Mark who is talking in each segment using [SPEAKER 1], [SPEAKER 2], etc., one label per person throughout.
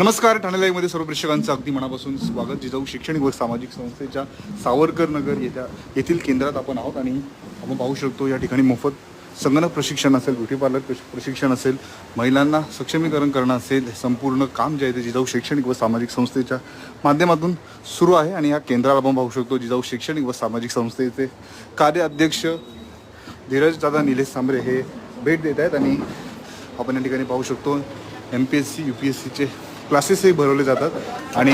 [SPEAKER 1] नमस्कार ठाणे लाईव्हमध्ये सर्व प्रेक्षकांचं अगदी मनापासून स्वागत. जिजाऊ शैक्षणिक व सामाजिक संस्थेच्या सावरकर नगर येत्या येथील केंद्रात आपण आहोत आणि आपण पाहू शकतो या ठिकाणी मोफत संगणक प्रशिक्षण असेल ब्युटी पार्लर प्रश- प्रशिक्षण असेल महिलांना सक्षमीकरण करणं असेल संपूर्ण काम जे आहे ते जिजाऊ शैक्षणिक व सामाजिक संस्थेच्या माध्यमातून सुरू आहे आणि या केंद्राला आपण पाहू शकतो जिजाऊ शैक्षणिक व सामाजिक संस्थेचे कार्याध्यक्ष धीरज दादा निलेश सांबरे हे भेट देत आहेत आणि आपण या ठिकाणी पाहू शकतो M P S C U P S सीचे क्लासेसही भरवले जातात. आणि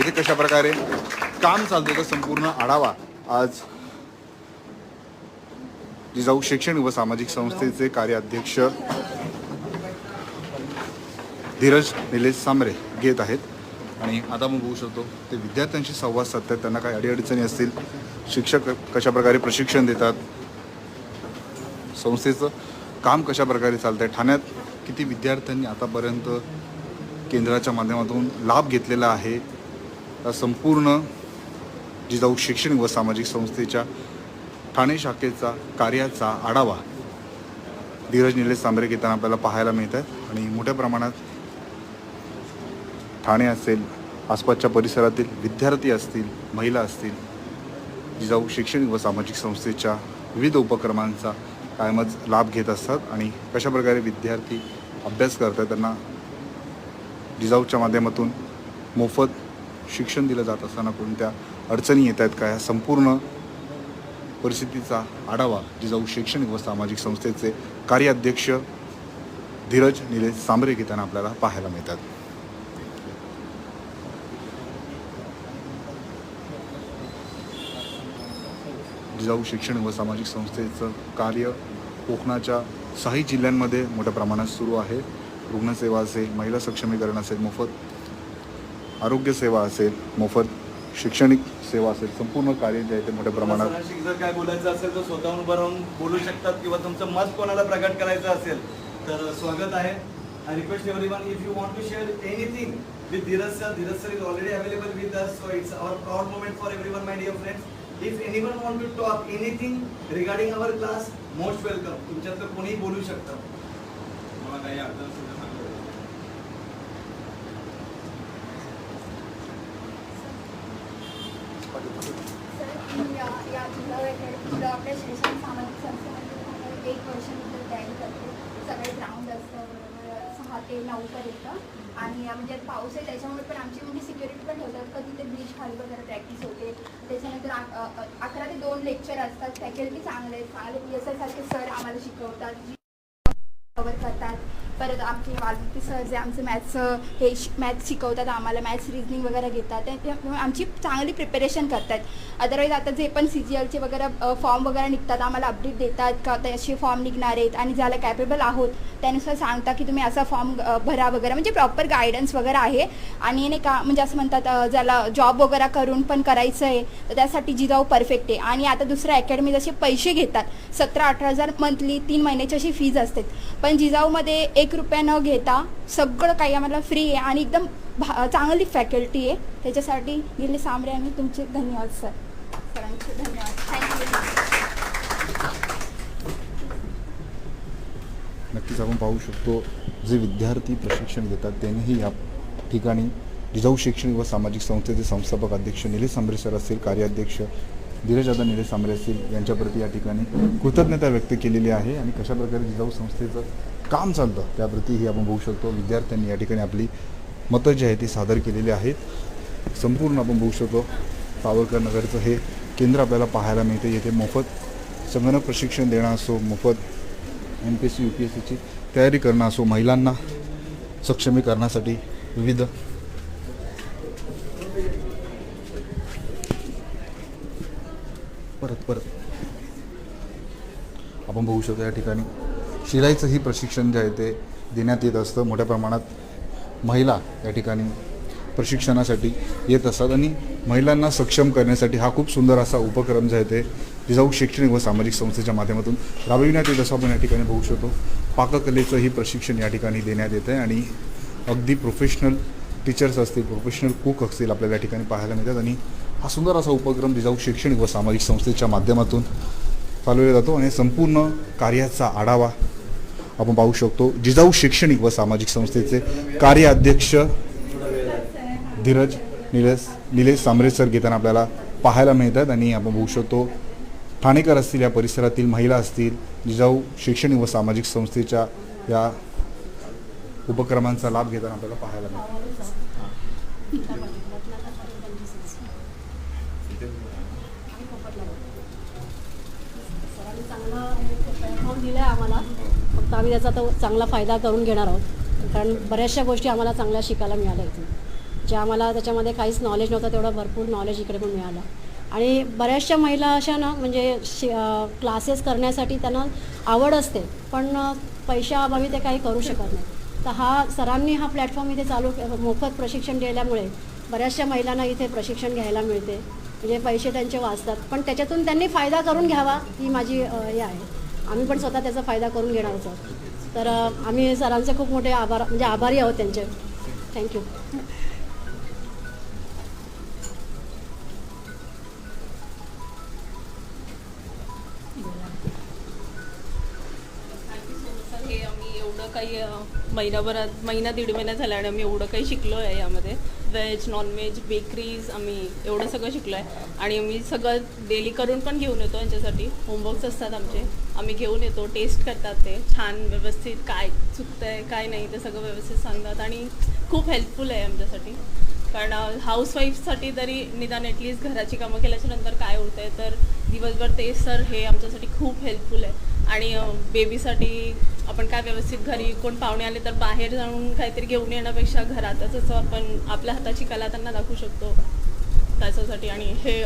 [SPEAKER 1] इथे कशा प्रकारे काम चालतं तर संपूर्ण आढावा आज जिजाऊ शैक्षणिक व सामाजिक संस्थेचे कार्याध्यक्ष धीरज निलेश सांबरे घेत आहेत. आणि आता मग बघू शकतो ते विद्यार्थ्यांशी संवाद साधतात. त्यांना काही अडीअडचणी असतील शिक्षक कशा प्रकारे प्रशिक्षण देतात संस्थेचं काम कशा प्रकारे चालतं आहे ठाण्यात किती विद्यार्थ्यांनी आतापर्यंत केंद्राच्या माध्यमातून लाभ घेतलेला आहे? संपूर्ण जिजाऊ शैक्षणिक व सामाजिक संस्थेच्या ठाणे शाखेचा कार्याचा आढावा धीरज निलेश सांबरे घेताना आपल्याला पाहायला मिळत आहे आणि मोठ्या प्रमाणात ठाणे असेल आसपासच्या परिसरातील विद्यार्थी असतील महिला असतील जिजाऊ शैक्षणिक व सामाजिक संस्थेच्या विविध उपक्रमांचा कायमच लाभ घेत असतात आणि कशाप्रकारे विद्यार्थी अभ्यास करतात त्यांना जिजाऊच्या माध्यमातून मोफत शिक्षण दिलं जात असताना कोणत्या अडचणी येत आहेत का? या संपूर्ण परिस्थितीचा आढावा जिजाऊ शैक्षणिक व सामाजिक संस्थेचे कार्याध्यक्ष धीरज निलेश सांबरे घेताना आपल्याला पाहायला मिळतात. जिजाऊ शिक्षण व सामाजिक संस्थेचं कार्य कोकणाच्या सहाही जिल्ह्यांमध्ये मोठ्या प्रमाणात सुरू आहे. रुग्णसेवा असेल महिला सक्षमीकरण असेल मोफत आरोग्यसेवा असेल मोफत शैक्षणिक सेवा असेल संपूर्ण कार्य जे आहे ते मोठ्या प्रमाणात
[SPEAKER 2] जर काय बोलायचं असेल तर स्वतःहून उभं राहून बोलू शकतात किंवा तुमचं मत कोणाला प्रकट करायचं असेल तर स्वागत आहे. I request everyone if you want to share anything with Dheeraj sir Dheeraj sir is already available with us so it's our proud moment for everyone my dear friends if anyone want to talk anything regarding our class most welcome तुमच्यातलं कोणीही बोलू शकतं. मला काही अडचण
[SPEAKER 3] संस्थेमध्ये एक वर्षानंतर तयारी करते. सगळे ग्राउंड असतं. सहा ते नऊपर्यंत आणि म्हणजे पाऊस आहे त्याच्यामुळे पण आमची म्हणजे सिक्युरिटी पण ठेवतात. कधी ते ब्रिज खाली वगैरे प्रॅक्टिस होते. त्याच्यानंतर अकरा ते दोन लेक्चर असतात. फॅकल्टी चांगले आहेत. चांगले पी एस सर आम्हाला शिकवतात. कवर करतात. परत आमचे वाल्मिकी सर जे आमचं मॅथ्स हे मॅथ्स शिकवतात आम्हाला मॅथ्स रिजनिंग वगैरे घेतात ते- आमची चांगली प्रिपरेशन करतात. अदरवाईज आता जे पण सी जी एलचे वगैरे फॉर्म वगैरे निघतात आम्हाला अपडेट देतात का तसे फॉर्म निघणार आहेत आणि ज्याला कॅपेबल आहोत त्यानुसार सांगता की तुम्ही असा फॉर्म भरा वगैरे. म्हणजे प्रॉपर गायडन्स वगैरे आहे. आणि नाही का म्हणजे असं म्हणतात ज्याला जॉब वगैरे करून पण करायचं आहे तर त्यासाठी जिजाऊ परफेक्ट आहे. आणि आता दुसऱ्या अकॅडमी जसे पैसे घेतात. सतरा अठरा हजार मंथली तीन महिन्याची अशी फीज असते. पण जिजाऊमध्ये एक एक रुपया न घेता सगळं काही आम्हाला फ्री आहे आणि एकदम भा चांगली फॅकल्टी आहे. त्याच्यासाठी गेले सामरे आणि तुमचे धन्यवाद सर सरांचे धन्यवाद. थँक्यू
[SPEAKER 1] नक्कीच आपण पाहू शकतो जे विद्यार्थी प्रशिक्षण घेतात त्यांनीही या ठिकाणी जिजाऊ शैक्षणिक व सामाजिक संस्थेचे संस्थापक अध्यक्ष निलेश सांबरे सर असतील कार्याध्यक्ष धीरजदादा निलेश सांबरे असतील यांच्याप्रती या ठिकाणी कृतज्ञता व्यक्त केलेली आहे. आणि कशाप्रकारे जिजाऊ संस्थेचं काम चालतं. त्याप्रतीही आपण बघू शकतो. विद्यार्थ्यांनी या ठिकाणी आपली मतं जी आहे ती सादर केलेली आहेत. संपूर्ण आपण बघू शकतो. सावरकर नगरचं हे केंद्र आपल्याला पाहायला मिळते. येथे मोफत संगणक प्रशिक्षण देणं असो मोफत M P S C U P S सीची तयारी करणं असो महिलांना सक्षमीकरणासाठी विविध परत परत आपण बघू शकतो या ठिकाणी. शिलाईचंही प्रशिक्षण जे आहे ते देण्यात येत असतं. मोठ्या प्रमाणात महिला या ठिकाणी प्रशिक्षणासाठी येत असतात आणि महिलांना सक्षम करण्यासाठी हा खूप सुंदर असा उपक्रम जे आहे ते जिजाऊ शैक्षणिक व सामाजिक संस्थेच्या माध्यमातून राबविण्यात येत असं आपण या ठिकाणी बघू शकतो पाककलेचंही प्रशिक्षण या ठिकाणी देण्यात येतं आहे आणि अगदी प्रोफेशनल टीचर्स असतील प्रोफेशनल कुक असतील आपल्याला या ठिकाणी पाहायला मिळतात आणि हा सुंदर असा उपक्रम जिजाऊ शैक्षणिक व सामाजिक संस्थेच्या माध्यमातून चालवला जातो आणि संपूर्ण कार्याचा आढावा आपण पाहू शकतो. जिजाऊ शैक्षणिक व सामाजिक संस्थेचे कार्याध्यक्ष धीरज निलेश निलेश सांबरे सर घेताना आपल्याला पाहायला मिळतात आणि आपण बघू शकतो. ठाणेकर असतील या परिसरातील महिला असतील जिजाऊ शैक्षणिक व सामाजिक संस्थेच्या या उपक्रमांचा लाभ घेताना आपल्याला पाहायला मिळतो
[SPEAKER 4] दिला आम्हाला. तर आम्ही त्याचा तो चांगला फायदा करून घेणार आहोत. कारण बऱ्याचशा गोष्टी आम्हाला चांगल्या शिकायला मिळाल्या इथून. ज्या आम्हाला त्याच्यामध्ये काहीच नॉलेज नव्हतं तेवढं भरपूर नॉलेज इकडे पण मिळालं. आणि बऱ्याचशा महिला अशा ना म्हणजे शि क्लासेस करण्यासाठी त्यांना आवड असते पण पैशाअभावी ते काही करू शकत नाही. तर हा सरांनी हा प्लॅटफॉर्म इथे चालू मोफत प्रशिक्षण दिल्यामुळे बऱ्याचशा महिलांना इथे प्रशिक्षण घ्यायला मिळते. म्हणजे पैसे त्यांचे वाचतात. पण त्याच्यातून त्यांनी फायदा करून घ्यावा ही माझी हे आहे. आम्ही पण स्वतः त्याचा फायदा करून घेणार होतो. तर आम्ही सरांचे खूप मोठे आभार म्हणजे आभारी आहोत त्यांचे. थँक्यू
[SPEAKER 5] काही महिनाभरात महिना दीड महिना झाला आणि आम्ही एवढं काही शिकलो आहे यामध्ये. व्हेज नॉनव्हेज बेकरीज आम्ही एवढं सगळं शिकलो आहे आणि आम्ही सगळं डेली करून पण घेऊन येतो यांच्यासाठी. होमवर्क्स असतात आमचे. आम्ही घेऊन येतो. टेस्ट करतात ते. छान व्यवस्थित काय चुकतं आहे काय नाही ते सगळं व्यवस्थित सांगतात. आणि खूप हेल्पफुल आहे आमच्यासाठी. कारण हाऊसवाईफसाठी तरी निदान ॲटलीस्ट घराची कामं केल्याच्यानंतर काय होतं आहे तर दिवसभर ते सर हे आमच्यासाठी खूप हेल्पफुल आहे. आणि बेबीसाठी आपण काय व्यवस्थित घरी कोण पाहुणे आले तर बाहेर जाऊन काहीतरी घेऊन येण्यापेक्षा घरातच असं आपण आपल्या हाताची कला त्यांना दाखवू शकतो. त्याच्यासाठी आणि हे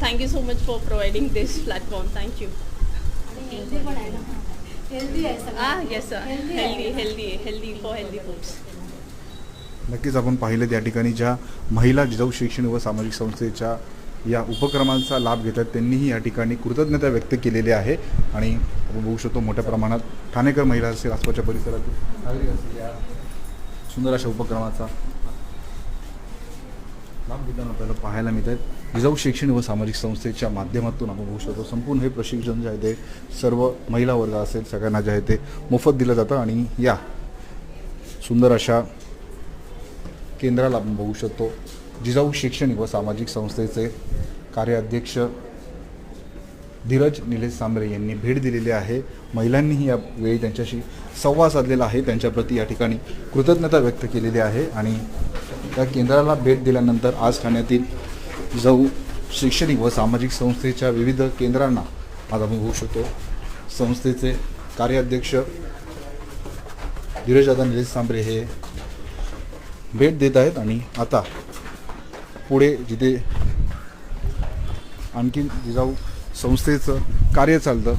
[SPEAKER 5] thank you so much for providing this platform thank you
[SPEAKER 4] आणि हेल्दी पण आहे ना? हेल्दी आहे सगळं.
[SPEAKER 5] आ yes. Healthy healthy healthy for healthy foods
[SPEAKER 1] नक्कीच आपण पाहिलं त्या ठिकाणी ज्या महिला जिजाऊ शैक्षणिक व सामाजिक संस्थेच्या या उपक्रमांचा लाभ घेतात. त्यांनीही या ठिकाणी कृतज्ञता व्यक्त केलेली आहे. आणि आपण बघू शकतो मोठ्या प्रमाणात ठाणेकर महिला असेल आसपासच्या परिसरातील नागरिक असतील. या सुंदर अशा उपक्रमाचा लाभ घेताना आपल्याला पाहायला मिळत आहेत. जिजाऊ शैक्षणिक व सामाजिक संस्थेच्या माध्यमातून आपण बघू शकतो संपूर्ण हे प्रशिक्षण जे आहे ते सर्व महिला वर्ग असेल सगळ्यांना जे आहे ते मोफत दिलं जातं. आणि या सुंदर अशा केंद्राला आपण बघू शकतो. जिजाऊ शैक्षणिक व सामाजिक संस्थेचे कार्याध्यक्ष धीरज निलेश सांबरे यांनी भेट दिलेली आहे. महिलांनीही या वेळी त्यांच्याशी संवाद साधलेला आहे. त्यांच्याप्रती या ठिकाणी कृतज्ञता व्यक्त केलेली आहे आणि त्या केंद्राला भेट दिल्यानंतर आज ठाण्यातील जिजाऊ शैक्षणिक व सामाजिक संस्थेच्या विविध केंद्रांना आज आम्ही होऊ शकतो. संस्थेचे कार्याध्यक्ष धीरजदादा निलेश सांबरे हे भेट देत आहेत आणि आता पुढे जिथे आणखी जिजाऊ संस्थेचं कार्य चालतं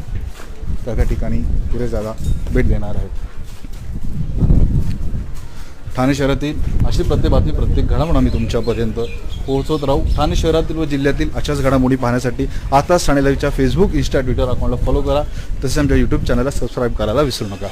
[SPEAKER 1] त्या त्या ठिकाणी पुढे जागा भेट देणार आहेत. ठाणे शहरातील अशी प्रत्येक बातमी प्रत्येक घडामोड आम्ही तुमच्यापर्यंत पोहोचवत राहू. ठाणे शहरातील व जिल्ह्यातील अशाच घडामोडी पाहण्यासाठी आताच ठाणे लाईव्हच्या फेसबुक इन्स्टा ट्विटर अकाउंटला फॉलो करा. तसेच आमच्या यूट्यूब चॅनलला सबस्क्राईब करायला विसरू नका.